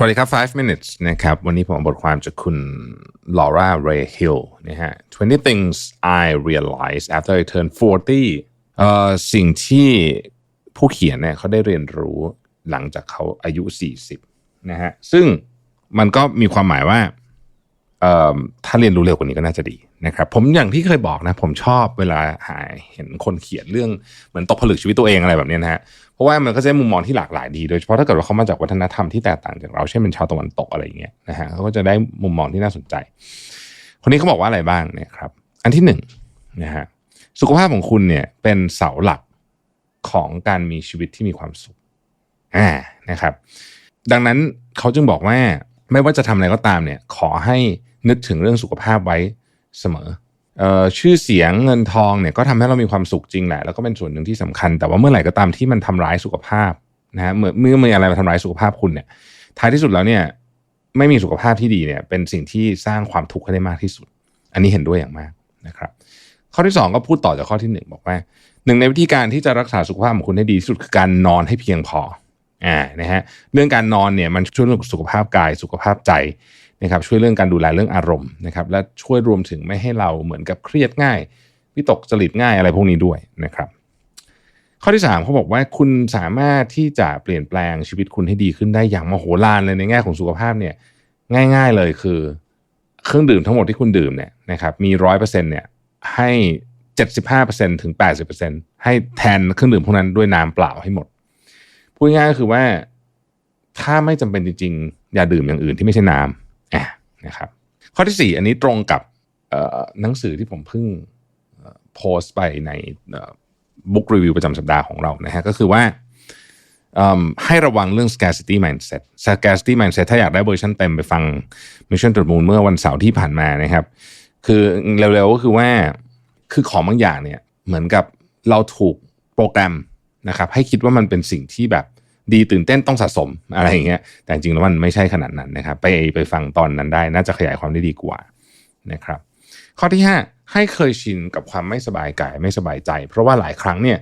สวัสดีครับ 5 minutes นะครับ วันนี้ผมเอาบทความจากคุณลอร่า เรฮิลนะฮะ20 things I realized after I turned 40เอ่อสิ่งที่ผู้เขียนเนี่ยเขาได้เรียนรู้หลังจากเขาอายุ 40 นะฮะ ซึ่งมันก็มีความหมายว่าเอ่อถ้าเรียนรู้เร็วกว่านี้ก็น่าจะดี นะครับผมอย่างที่เคยบอกนะ ผมชอบเวลาหาเห็นคนเขียนเรื่องเหมือนตกผลึกชีวิตตัวเองอะไรแบบนี้นะฮะเพราะว่ามันก็จะมุมมองที่หลากหลายดีโดยเฉพาะถ้าเกิดว่าเขามาจากวัฒนธรรมที่แตกต่างจากเราเช่นเป็นชาวตะวันตกอะไรอย่างเงี้ยนะฮะเขาก็จะได้มุมมองที่น่าสนใจ คนนี้เขาบอกว่าอะไรบ้างเนี่ยครับ อันที่หนึ่งนะฮะสุขภาพของคุณเนี่ยเป็นเสาหลักของการมีชีวิตที่มีความสุขอ่านะครับ ดังนั้นเขาจึงบอกว่าไม่ว่าจะทำอะไรก็ตามเนี่ย ขอให้นึกถึงเรื่องสุขภาพไว้ เสมอชื่อเสียงเงินทองเนี่ยก็ทำให้เรามีความสุขจริงแหละ แล้วก็เป็นส่วนหนึ่งที่สำคัญ แต่ว่าเมื่อไหร่ก็ตามที่มันทำร้ายสุขภาพนะฮะเมื่อเมื่อมีอะไรมาทำร้ายสุขภาพคุณเนี่ยท้ายที่สุดแล้วเนี่ยไม่มีสุขภาพที่ดีเนี่ยเป็นสิ่งที่สร้างความทุกข์ให้ได้มากที่สุด อันนี้เห็นด้วยอย่างมากนะครับ ข้อที่สองก็พูดต่อจากข้อที่หนึ่งบอกว่าหนึ่งในวิธีการที่จะรักษาสุขภาพของคุณให้ดีที่สุดคือการนอนให้เพียงพออ่านะฮะเรื่องการนอนเนี่ยมันช่วยสุขภาพกายสุขภาพใจ นะครับช่วยเรื่องการดูแลเรื่องอารมณ์นะครับและช่วยรวมถึงไม่ให้เราเหมือนกับเครียดง่ายวิตกจริตง่ายอะไรพวกนี้ด้วยนะครับข้อที่3เขาบอกว่าคุณสามารถที่จะเปลี่ยนแปลงชีวิตคุณให้ดีขึ้นได้อย่างมโหฬารเลยในแง่ของสุขภาพเนี่ยง่าย ๆเลยคือ เครื่องดื่มทั้งหมดที่คุณดื่มเนี่ยนะครับมีร้อยเปอร์เซ็นต์เนี่ยให้เจ็ดสิบห้าเปอร์เซ็นถึงแปดสิบเปอร์เซ็นให้แทนเครื่องดื่มพวกนั้นด้วยน้ำเปล่าให้หมดพูดง่ายก็คือว่าถ้าไม่จำเป็นจริงๆ อย่าดื่มอย่างอื่นที่ไม่ใช่น้ำ อะนะครับ ข้อที่สี่อันนี้ตรงกับหนังสือที่ผมเพิ่งโพสต์ไปในบุ๊กรีวิวประจำสัปดาห์ของเรานะฮะก็คือว่าให้ระวังเรื่อง scarcity mindset scarcity mindset ถ้าอยากได้เวอร์ชันเต็มไปฟัง Mission to the Moon เมื่อวันเสาร์ที่ผ่านมานะครับ คือเร็วๆก็คือว่าคือของบางอย่างเนี่ยเหมือนกับเราถูกโปรแกรมนะครับให้คิดว่ามันเป็นสิ่งที่แบบ ดีตื่นเต้นต้องสะสมอะไรอย่างเงี้ยแต่จริงแล้วมันไม่ใช่ขนาดนั้นนะครับ ไปไปฟังตอนนั้นได้น่าจะขยายความได้ดีกว่านะครับ ข้อที่ 5 ให้เคยชินกับความไม่สบายกายไม่สบายใจ เพราะว่าหลายครั้งเนี่ย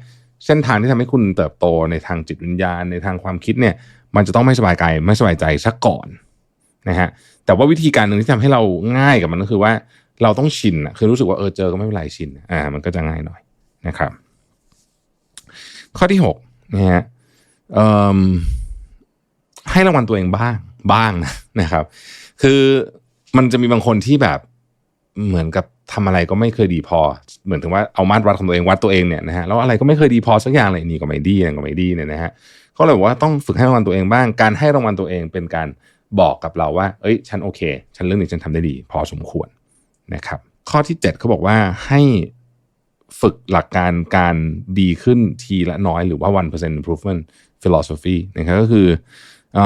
เส้นทางที่ทำให้คุณเติบโตในทางจิตวิญญาณในทางความคิดเนี่ย มันจะต้องไม่สบายกายไม่สบายใจซะก่อนนะฮะแต่ว่าวิธีการหนึ่งที่ทำให้เราง่ายกับมันก็คือว่าเราต้องชินอะคือรู้สึกว่าเออเจอก็ไม่เป็นไรชินอ่ามันก็จะง่ายหน่อยนะครับ ข้อที่หกนะฮะเอ่อ ให้รางวัลตัวเองบ้างบ้างนะนะครับ คือมันจะมีบางคนที่แบบเหมือนกับทำอะไรก็ไม่เคยดีพอ เหมือนถึงว่าเอามาตรวัดของตัวเองวัดตัวเองเนี่ยนะฮะแล้วอะไรก็ไม่เคยดีพอสักอย่างเลยนี่ก็ไม่ดีนั่นก็ไม่ดีเนี่ยนะฮะเขาเลยบอกว่าต้องฝึกให้รางวัลตัวเองบ้าง การให้รางวัลตัวเองเป็นการบอกกับเราว่า เอ้ย ฉันโอเค ฉันเรื่องนี้ฉันทำได้ดี พอสมควรนะครับ ข้อที่ 7เขาบอกว่าให้ ฝึกหลักการการดีขึ้นทีละน้อยหรือว่า 1% improvement philosophy นะครับก็คือเอ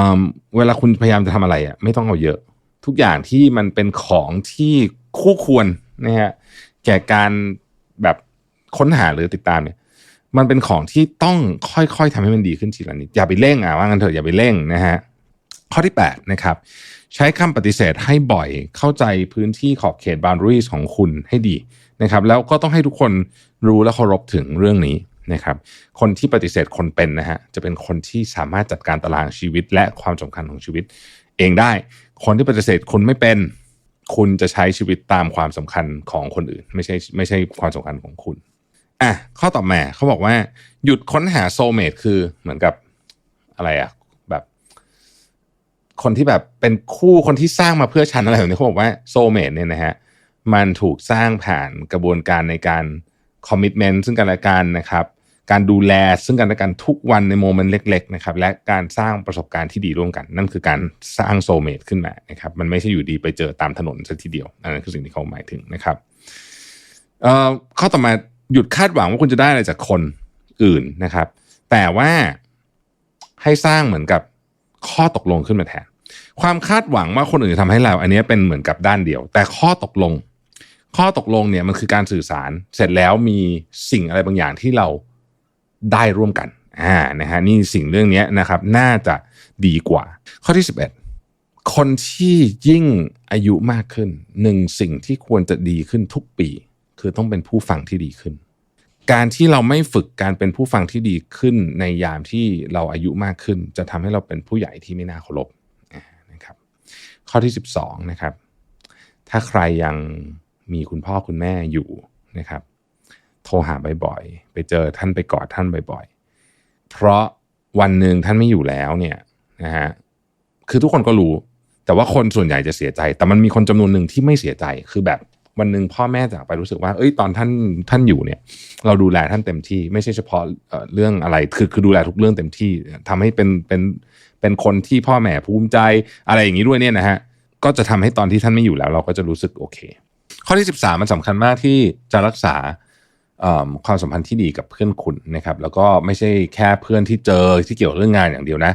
เวลาคุณพยายามจะทำอะไรอะไม่ต้องเอาเยอะ ทุกอย่างที่มันเป็นของที่คู่ควรนะฮะแก่การแบบค้นหาหรือติดตามเนี่ยมันเป็นของที่ต้องค่อยๆทำให้มันดีขึ้นทีละนิดอย่าไปเร่งอะว่างั้นเถอะอย่าไปเร่งนะฮะ ข้อที่8นะครับใช้คำปฏิเสธให้บ่อยเข้าใจพื้นที่ขอบเขต boundaries ของคุณให้ดีนะครับแล้วก็ต้องให้ทุกคนรู้และเคารพถึงเรื่องนี้นะครับคนที่ปฏิเสธคนเป็นนะฮะจะเป็นคนที่สามารถจัดการตารางชีวิต และความสำคัญของชีวิต เองได้ คนที่ปฏิเสธคุณไม่เป็น คุณจะใช้ชีวิตตามความสำคัญของคนอื่น ไม่ใช่ไม่ใช่ความสำคัญของคุณอะข้อต่อมาเขาบอกว่า หยุดค้นหาโซเมตคือเหมือนกับอะไรอะ คนที่แบบเป็นคู่คนที่สร้างมาเพื่อฉันอะไรแบบนี้เขาบอกว่าโซเมตเนี่ยนะฮะมันถูกสร้างผ่านกระบวนการในการคอมมิชเมนต์ซึ่งกันและกันนะครับ การดูแลซึ่งกันและกันทุกวันในโมเมนต์เล็ก ๆ นะครับ และการสร้างประสบการณ์ที่ดีร่วมกัน นั่นคือการสร้างโซเมตขึ้นมานะครับ มันไม่ใช่อยู่ดีไปเจอตามถนนสักทีเดียวอันนั้นคือสิ่งที่เขาหมายถึงนะครับเอ่อข้อต่อมาหยุดคาดหวังว่าคุณจะได้อะไรจากคนอื่นนะครับ แต่ว่าให้สร้างเหมือนกับข้อตกลงขึ้นมาแทน ความคาดหวังว่าคนอื่นจะทำให้เรา อันนี้เป็นเหมือนกับด้านเดียว แต่ข้อตกลง ข้อตกลงเนี่ยมันคือการสื่อสารเสร็จแล้วมีสิ่งอะไรบางอย่างที่เราได้ร่วมกันอ่านะฮะนี่สิ่งเรื่องนี้นะครับ น่าจะดีกว่า ข้อที่ 11 คนที่ยิ่งอายุมากขึ้นหนึ่งสิ่งที่ควรจะดีขึ้นทุกปี คือต้องเป็นผู้ฟังที่ดีขึ้น การที่เราไม่ฝึกการเป็นผู้ฟังที่ดีขึ้นในยามที่เราอายุมากขึ้น จะทำให้เราเป็นผู้ใหญ่ที่ไม่น่าเคารพ ข้อที่ 12นะครับ ถ้าใครยังมีคุณพ่อคุณแม่อยู่นะครับ โทรหาบ่อยๆ ไปเจอท่านไปกอดท่านบ่อยๆ เพราะวันหนึ่งท่านไม่อยู่แล้วเนี่ยนะฮะคือทุกคนก็รู้ แต่ว่าคนส่วนใหญ่จะเสียใจ แต่มันมีคนจำนวนหนึ่งที่ไม่เสียใจคือแบบวันหนึ่งพ่อแม่จากไปรู้สึกว่าเอ้ยตอนท่านท่านอยู่เนี่ย เราดูแลท่านเต็มที่ ไม่ใช่เฉพาะเอ่อเรื่องอะไรคือคือดูแลทุกเรื่องเต็มที่ทำให้เป็นเป็น เป็นคนที่พ่อแม่ภูมิใจอะไรอย่างนี้ด้วยเนี่ยนะฮะก็จะทำให้ตอนที่ท่านไม่อยู่แล้ว เราก็จะรู้สึกโอเค ข้อที่ 13 มันสำคัญมากที่จะรักษาความสัมพันธ์ที่ดีกับเพื่อนคุณนะครับ แล้วก็ไม่ใช่แค่เพื่อนที่เจอที่เกี่ยวเรื่องงานอย่างเดียวนะ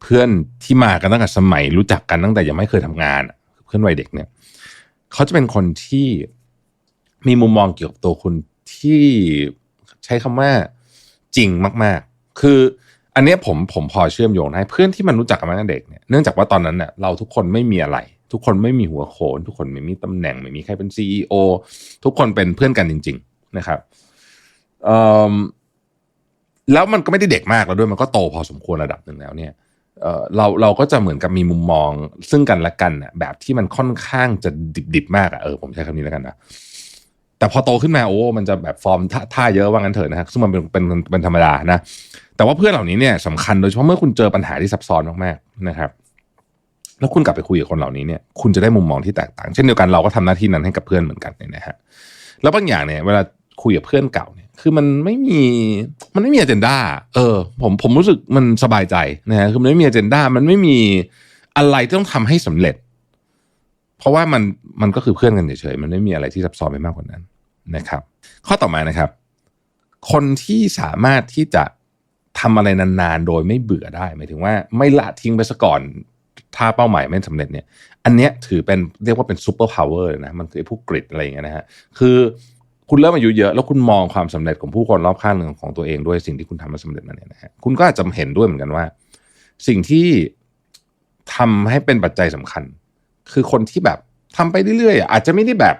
เพื่อนที่มากันตั้งแต่สมัยรู้จักกันตั้งแต่ยังไม่เคยทำงาน เพื่อนวัยเด็กเนี่ยเขาจะเป็นคนที่มีมุมมองเกี่ยวกับตัวคุณที่ใช้คำว่าจริงมาก ๆ คือ อันนี้ผมผมพอเชื่อมโยงได้เพื่อนที่มันรู้จักกันมาตั้งแต่เด็กเนี่ยเนื่องจากว่าตอนนั้นเนี่ยเราทุกคนไม่มีอะไร ทุกคนไม่มีหัวโขน ทุกคนไม่มีตำแหน่งไม่มีใครเป็นซีอทุกคนเป็นเพื่อนกันจริง ๆ นะครับแล้วมันก็ไม่ได้เด็กมากแล้วด้วยมันก็โตพอสมควรระดับหนึ่งแล้วเนี่ยเราเราก็จะเหมือนกับมีมุมมองซึ่งกันและกันน่ะแบบที่มันค่อนข้างจะดิบๆมากอะเออผมใช้คำนี้แล้วกันนะ แต่พอโตขึ้นมาโอ้มันจะแบบฟอร์มท่าเยอะว่างั้นเถอะนะฮะซึ่งมันเป็นเป็นเป็นธรรมดานะ แต่ว่าเพื่อนเหล่านี้เนี่ยสำคัญโดยเฉพาะเมื่อคุณเจอปัญหาที่ซับซ้อนมากๆนะครับ แล้วคุณกลับไปคุยกับคนเหล่านี้เนี่ย คุณจะได้มุมมองที่แตกต่าง เช่นเดียวกันเราก็ทำหน้าที่นั้นให้กับเพื่อนเหมือนกันเนี่ยนะฮะแล้วบางอย่างเนี่ย เวลาคุยกับเพื่อนเก่าเนี่ย คือมันไม่มีมันไม่มีอเจนดาเออ ผมผมรู้สึกมันสบายใจนะฮะคือมันไม่มีอเจนดามันไม่มีอะไรที่ต้องทำให้สำเร็จ เพราะว่ามันมันก็คือเพื่อนกันเฉยๆมันไม่มีอะไรที่ซับซ้อนไปมากกว่านั้นนะครับ ข้อต่อมานะครับ คนที่สามารถที่จะทำอะไรนานๆ โดยไม่เบื่อได้หมายถึงว่าไม่ละทิ้งไปซะก่อนถ้าเป้าหมายไม่สำเร็จเนี่ย อันเนี้ยถือเป็นเรียกว่าเป็นซูเปอร์พาวเวอร์นะมันคือไอ้พวกกริดอะไรอย่างเงี้ยนะฮะคือคุณเริ่มอายุเยอะ แล้วคุณมองความสำเร็จของผู้คนรอบข้างของตัวเองด้วยสิ่งที่คุณทำมาสำเร็จมาเนี่ยนะฮะคุณก็อาจจะเห็นด้วยเหมือนกันว่า สิ่งที่ทำให้เป็นปัจจัยสำคัญ คือคนที่แบบทำไปเรื่อยๆอาจจะไม่ได้แบบ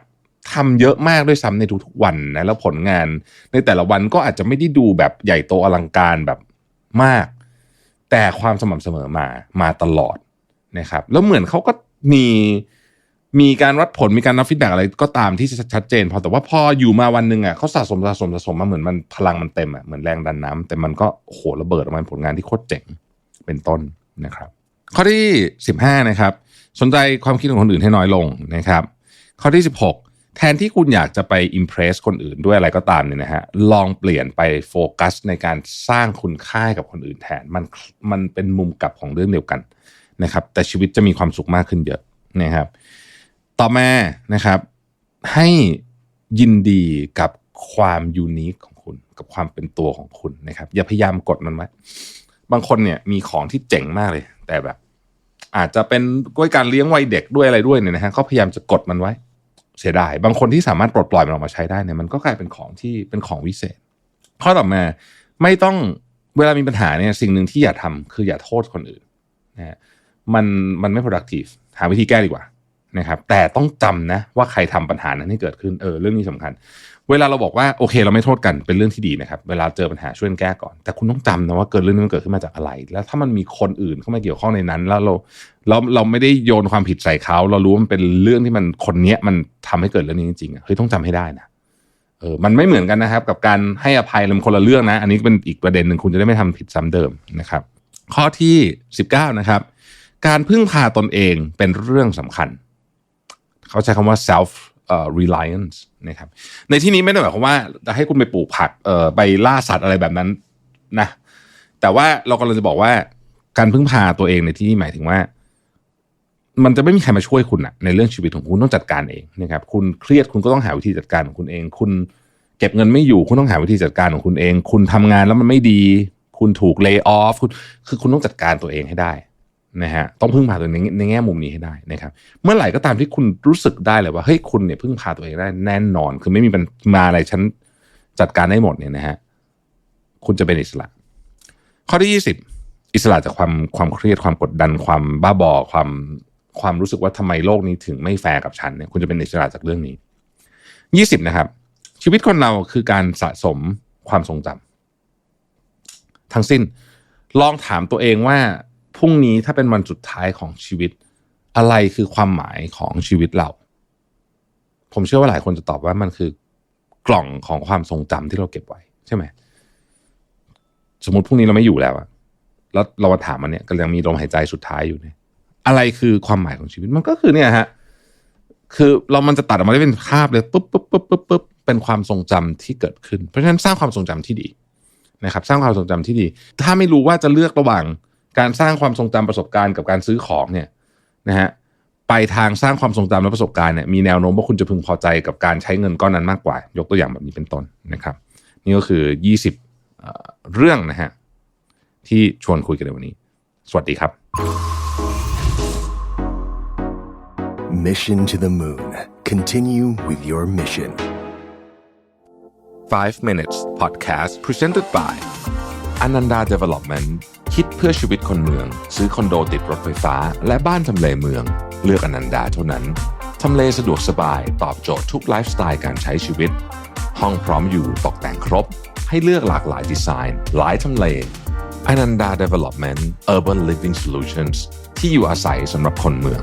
ทำเยอะมากด้วยซ้ำในทุกๆวันนะแล้วผลงาน ในแต่ละวันก็อาจจะไม่ได้ดูแบบใหญ่โตอลังการแบบมาก แต่ความสม่ำเสมอมามาตลอดนะครับ แล้วเหมือนเขาก็มีมีการวัดผลมีการนับฟีดแบ็อะไรก็ตามที่ชัดเจน พอแต่ว่าพออยู่มาวันหนึ่งอะเขาสะสมสะสมสะสมมาเหมือนมันพลังมันเต็มอะเหมือนแรงดันน้ำแต่มันก็โหระเบิดออกมาผลงานที่โคตรเจ๋งเป็นต้นนะครับ ข้อที่ 15 นะครับ สนใจความคิดของคนอื่นให้น้อยลงนะครับ ข้อที่ 16 แทนที่คุณอยากจะไปอิมเพรสคนอื่นด้วยอะไรก็ตามเนี่ยนะฮะลองเปลี่ยนไปโฟกัสในการสร้างคุณค่ากับคนอื่นแทนมันมันเป็นมุมกลับของเรื่องเดียวกันนะครับ แต่ชีวิตจะมีความสุขมากขึ้นเยอะนะครับ ต่อมานะครับ ให้ยินดีกับความยูนิคของคุณกับความเป็นตัวของคุณนะครับ อย่าพยายามกดมันไว้บางคนเนี่ยมีของที่เจ๋งมากเลย แต่แบบ อาจจะเป็นด้วยการเลี้ยงวัยเด็กด้วยอะไรด้วยเนี่ยนะฮะเขาพยายามจะกดมันไว้ เสียดาย บางคนที่สามารถปลดปล่อยมันออกมาใช้ได้เนี่ยมันก็กลายเป็นของที่เป็นของวิเศษ ข้อต่อมาไม่ต้องเวลามีปัญหาเนี่ยสิ่งหนึ่งที่อย่าทำคืออย่าโทษคนอื่นนะฮะมันมันไม่ productive หาวิธีแก้ดีกว่านะครับแต่ต้องจำนะว่าใครทำปัญหานั้นให้เกิดขึ้นเออเรื่องนี้สำคัญ เวลาเราบอกว่าโอเค เราไม่โทษกันเป็นเรื่องที่ดีนะครับ เวลาเจอปัญหาช่วยกันแก้ก่อน แต่คุณต้องจำนะว่าเกิดเรื่องนี้มันเกิดขึ้นมาจากอะไร แล้วถ้ามันมีคนอื่นเข้ามาเกี่ยวข้องในนั้น แล้วเราเราเราไม่ได้โยนความผิดใส่เขาเรารู้ว่ามันเป็นเรื่องที่มันคนเนี้ยมันทำให้เกิดเรื่องนี้จริงๆเฮ้ยต้องจำให้ได้นะเออมันไม่เหมือนกันนะครับ กับการให้อภัยมันคนละเรื่องนะ อันนี้เป็นอีกประเด็นหนึ่งคุณจะได้ไม่ทำผิดซ้ำเดิมนะครับ ข้อที่ 19 นะครับ การพึ่งพาตนเองเป็นเรื่องสำคัญ เขาใช้คำว่า self เอ่อ reliance นะครับในที่นี้ไม่ได้หมายความว่าจะให้คุณไปปลูกผักเอ่อไปล่าสัตว์อะไรแบบนั้นนะแต่ว่าเรากำลังจะบอกว่าการพึ่งพาตัวเองในที่นี้หมายถึงว่า มันจะไม่มีใครมาช่วยคุณอะในเรื่องชีวิตของคุณต้องจัดการเองนะครับ คุณเครียดคุณก็ต้องหาวิธีจัดการของคุณเอง คุณเก็บเงินไม่อยู่คุณต้องหาวิธีจัดการของคุณเอง คุณทำงานแล้วมันไม่ดี คุณถูกเลิกออฟคุณคือคุณต้องจัดการตัวเองให้ได้ นะฮะต้องพึ่งพาตัวเองในในแง่มุมนี้ให้ได้นะครับ เมื่อไหร่ก็ตามที่คุณรู้สึกได้เลยว่าเฮ้ยคุณเนี่ยพึ่งพาตัวเองได้แน่นอน คือไม่มีปัญมาอะไรฉันจัดการได้หมดเนี่ยนะฮะคุณจะเป็นอิสระ ข้อที่ยี่สิบอิสระจากความความเครียดความกดดันความบ้าบอความความรู้สึกว่าทำไมโลกนี้ถึงไม่แฟร์กับฉันเนี่ยคุณจะเป็นอิสระจากเรื่องนี้ยี่สิบนะครับ ชีวิตคนเราคือการสะสมความทรงจำทั้งสิ้นลองถามตัวเองว่า พรุ่งนี้ถ้าเป็นวันสุดท้ายของชีวิต อะไรคือความหมายของชีวิตเรา ผมเชื่อว่าหลายคนจะตอบว่ามันคือกล่องของความทรงจำที่เราเก็บไว้ใช่ไหมสมมติพรุ่งนี้เราไม่อยู่แล้วอะแล้วเรามาถามมันเนี่ยก็ยังมีลมหายใจสุดท้ายอยู่เนี่ยอะไรคือความหมายของชีวิตมันก็คือเนี่ยฮะคือเรามันจะตัดออกมาได้เป็นภาพเลยปุ๊บปุ๊บปุ๊บปุ๊บปุ๊บเป็นความทรงจำที่เกิดขึ้น เพราะฉะนั้นสร้างความทรงจำที่ดีนะครับ สร้างความทรงจำที่ดี ถ้าไม่รู้ว่าจะเลือกระหว่าง การสร้างความทรงจำประสบการณ์กับการซื้อของเนี่ยนะฮะไปทางสร้างความทรงจำและประสบการณ์เนี่ยมีแนวโน้มว่าคุณจะพึงพอใจกับการใช้เงินก้อนนั้นมากกว่า ยกตัวอย่างแบบนี้เป็นต้นนะครับ นี่ก็คือ 20เอ่อเรื่องนะฮะที่ชวนคุยกันในวันนี้ สวัสดีครับ Mission to the moon. Continue with your mission. 5 minutes podcast presented by Ananda Development คิดเพื่อชีวิตคนเมือง ซื้อคอนโดติดรถไฟฟ้า และบ้านทำเลเมือง เลือกอนันดาเท่านั้น ทำเลสะดวกสบายตอบโจทย์ทุกไลฟ์สไตล์การใช้ชีวิต ห้องพร้อมอยู่ตกแต่งครบ ให้เลือกหลากหลายดีไซน์ หลายทำเลอนันดา Development Urban Living Solutions ที่อยู่อาศัยสำหรับคนเมือง